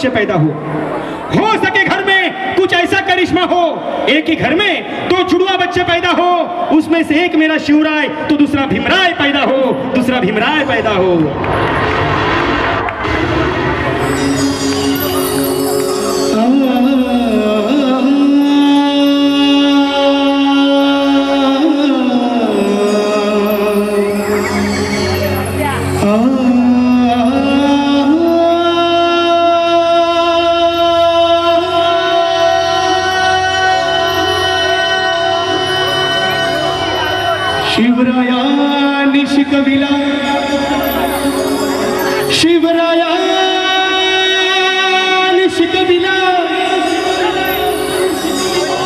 बच्चे पैदा हो। हो सके घर में कुछ ऐसा करिश्मा हो। एक ही घर में दो छुड़ुआ बच्चे पैदा हो। उसमें से एक मेरा शिवराय तो दूसरा भीमराय पैदा हो। दूसरा भीमराय पैदा हो। शिवरायाने शिकविला. शिवराया शिकविला.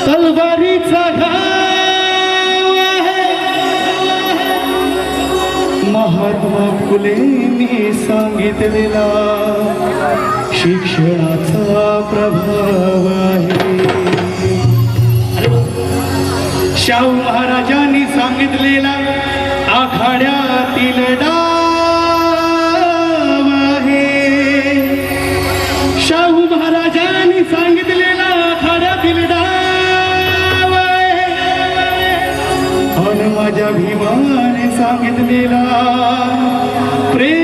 तलवारीचा महात्मा फुलेने सांगितलेला शिक्षणाचा प्रभाव आहे. शाहू महाराज सांगितलेला आखाड्यातील आहे. शाहू महाराजांनी सांगितलेला आखाड्यातील डाव आहे. माझ्या भीमाने सांगितलेला प्रेम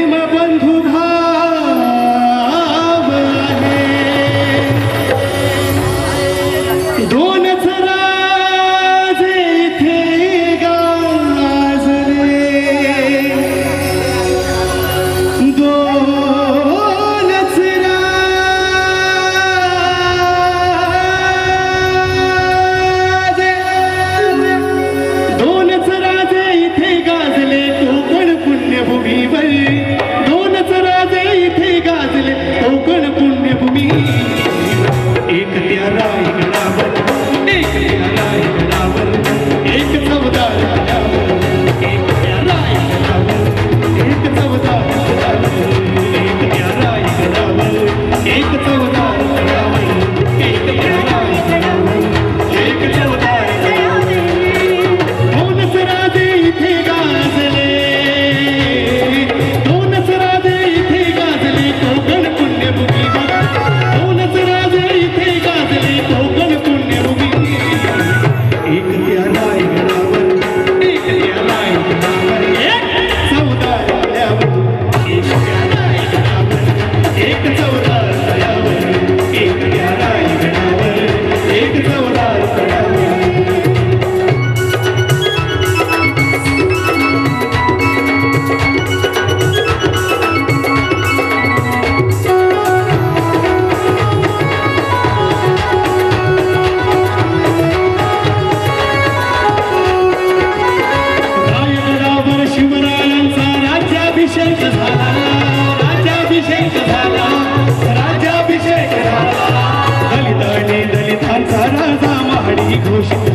Krishna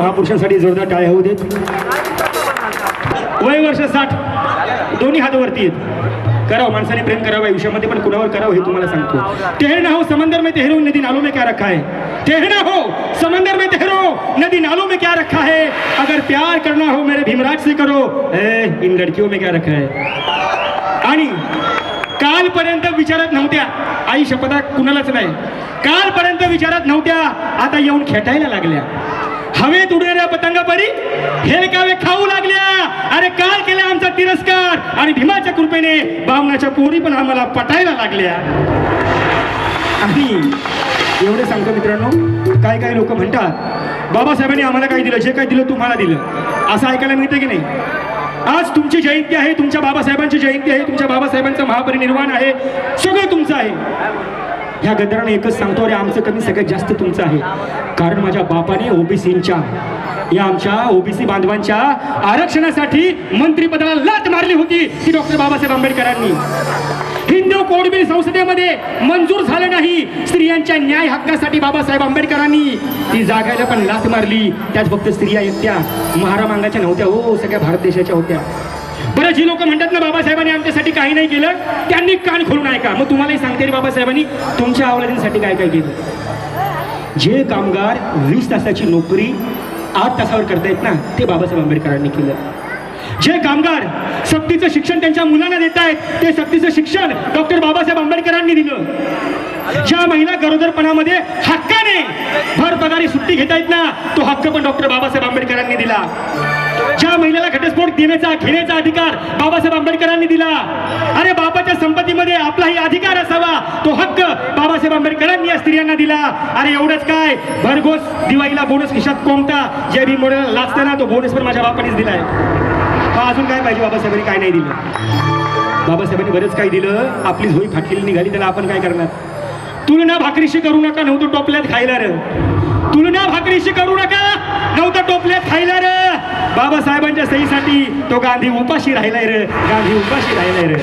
महापुरुषांसाठी जोरदार टाळ्या होऊ देत. वय वर्ष साठ. दोन्ही हात वरती आहेत करावं माणसाने प्रेम करावं आयुष्यामध्ये पण कुणावर करावं हे तुम्हाला सांगतो. तेहना हो समंदर में तेहरू नदी नालों में क्या रखा है? तेहना हो समंदर में तेहरो नदी नालों में क्या रखा है? अगर प्यार करना हो मेरे भीमराज से करो। ए, इन लड़कियों में क्या रखा है? आणि कालपर्यंत विचारत नव्हत्या. आई शपथा कुणालाच नाही. कालपर्यंत विचारत नव्हत्या. आता येऊन खेटायला लागल्या. हवेत उडणाऱ्या पतंगापरी हे कावे खाऊ लागल्या. अरे काय केला आमचा तिरस्कार. आणि भीमाच्या कृपेने बामणाच्या पोरी पण आम्हाला पटायला लागल्या. आणि एवढे सांगतो मित्रांनो काय काय लोक म्हणतात बाबासाहेबांनी आम्हाला काय दिलं? जे काय दिलं तुम्हाला दिलं. असं ऐकायला मिळतं की नाही? आज तुमची जयंती आहे तुमच्या बाबासाहेबांची जयंती आहे तुमच्या बाबासाहेबांचं महापरिनिर्वाण आहे. सगळं तुमचं आहे. ह्या गदराने एकच सांगतो अरे आमचं कमी सगळ्यात जास्त तुमचं आहे. कारण माझ्या बापाने ओबीसींच्या या आमच्या ओबीसी बांधवांच्या आरक्षणासाठी मंत्रिपदाला लाट मारली होती ती डॉक्टर बाबासाहेब आंबेडकरांनी. हिंदू कोड बिल संसदेमध्ये मंजूर झालं नाही. स्त्रियांच्या न्याय हक्कासाठी बाबासाहेब आंबेडकरांनी ती जागायला पण लाथ मारली. त्यात फक्त स्त्रिया एकट्या महारामांगाच्या नव्हत्या हो सगळ्या भारत देशाच्या होत्या. बरं जी लोक म्हणतात ना बाबासाहेबांनी आमच्यासाठी काही नाही केलं त्यांनी कान खोलून ऐका. मग तुम्हालाही सांगते रे बाबासाहेबांनी तुमच्या अवलादींसाठी काय काय केलं? जे कामगार वीस तासाची नोकरी आठ तासावर करतायत ना ते बाबासाहेब आंबेडकरांनी केलं. जे कामगार सक्तीचं शिक्षण त्यांच्या मुलांना देत आहेत ते सक्तीचं शिक्षण डॉक्टर बाबासाहेब आंबेडकरांनी दिलं. ज्या महिला गरोदरपणामध्ये हक्काने भर पगारी सुट्टी घेता येत ना तो हक्क पण डॉक्टर बाबासाहेब आंबेडकरांनी दिला. ज्या महिलेला घटस्फोट देण्याचा घेण्याचा अधिकार बाबासाहेब आंबेडकरांनी दिला. अरे बाबाच्या संपत्तीमध्ये आपलाही अधिकार असावा तो हक्क बाबासाहेब आंबेडकरांनी या स्त्रियांना दिला. अरे एवढंच काय? भरघोस दिवाळीला बोनस खिशात कोणता? जे भीम मोडेला लाचताना तो बोनस पण माझ्या बापानेच दिलाय. हा अजून काय पाहिजे? बाबासाहेबांनी काय नाही दिलं. बाबासाहेबांनी बरंच काही दिलं. आपली झोई फाटलेली निघाली त्याला आपण काय करणार? तुलना भाकरीशी करू नका नव्हतं टोपल्यात खायला र. तुलना भाकरीशी करू नका नव्हतं टोपल्यात खायला र. बाबासाहेबांच्या सहीसाठी तो गांधी उपाशी राहिलाय रे. गांधी उपाशी राहिलाय रे.